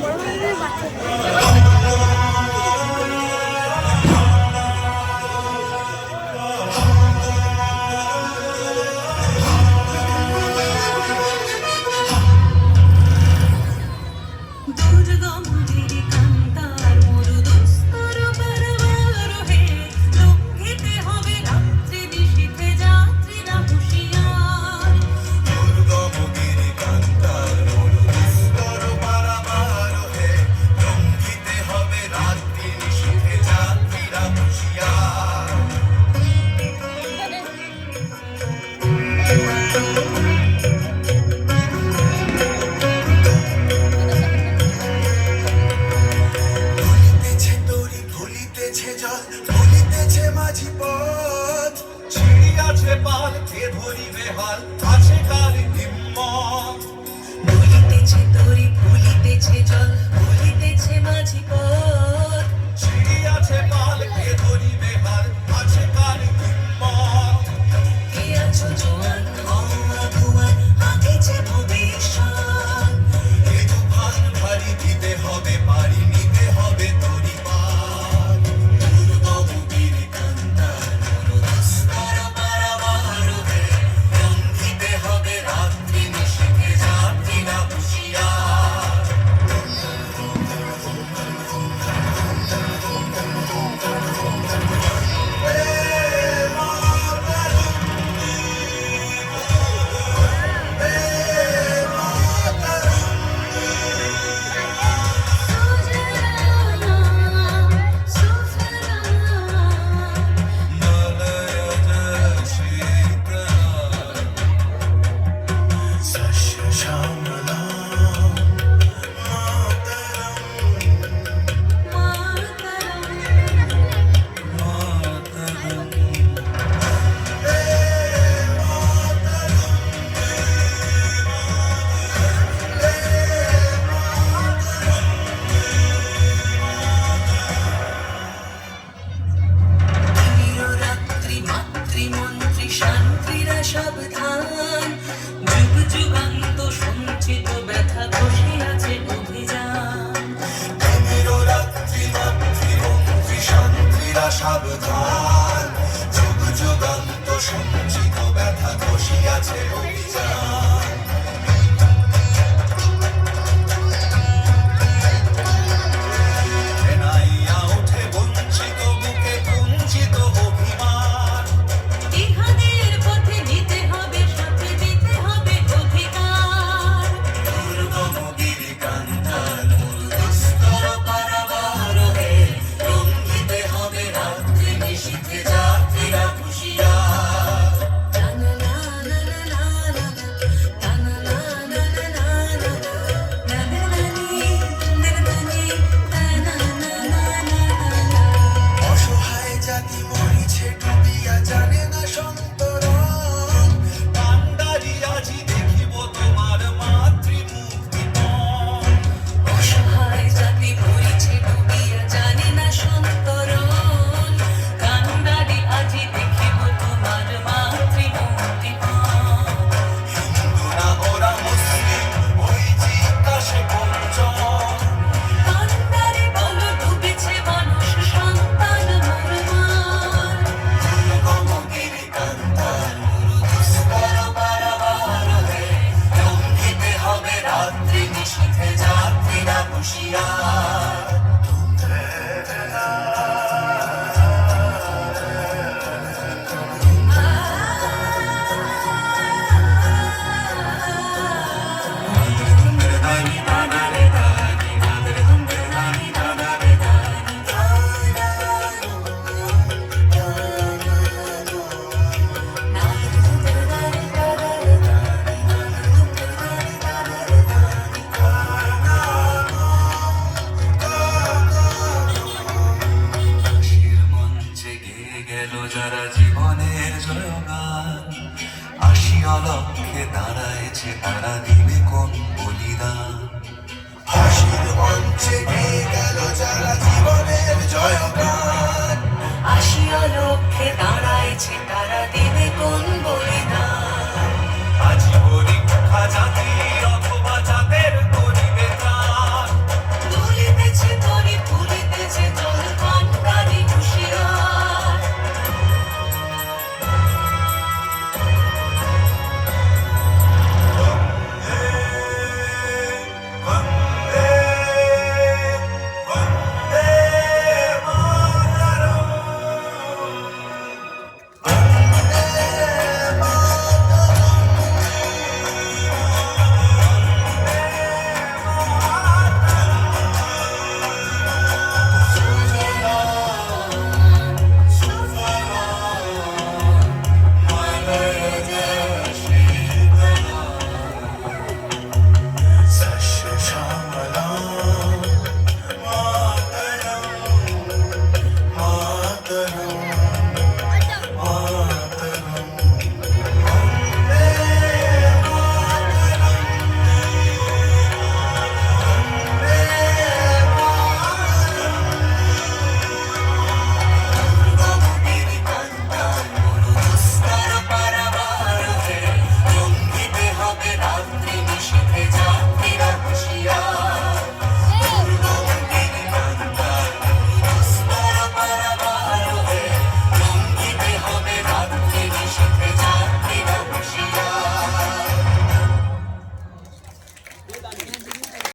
বড় হয়ে বাচ্চা ঝরছে জল ধরিতেছে মাঝি পথ। ছিড়ি আছে পাল, কে ধরিবে হাল? আছে কার হিম্মত। বলিতেছে তরি ভুলিতেছে জল কাল যুগ যুগান্ত সঞ্চিত ব্যথা ঘষিয়াছে অভিযান। উঠে দাঁড়ায়ছে তারা দিবে কোন বলিদান? হাসির মঞ্চে গিয়ে গেল যারা জীবনের জয়গান। আসিয়া লক্ষ্যে দাঁড়ায়ছে তারা দিবে কোন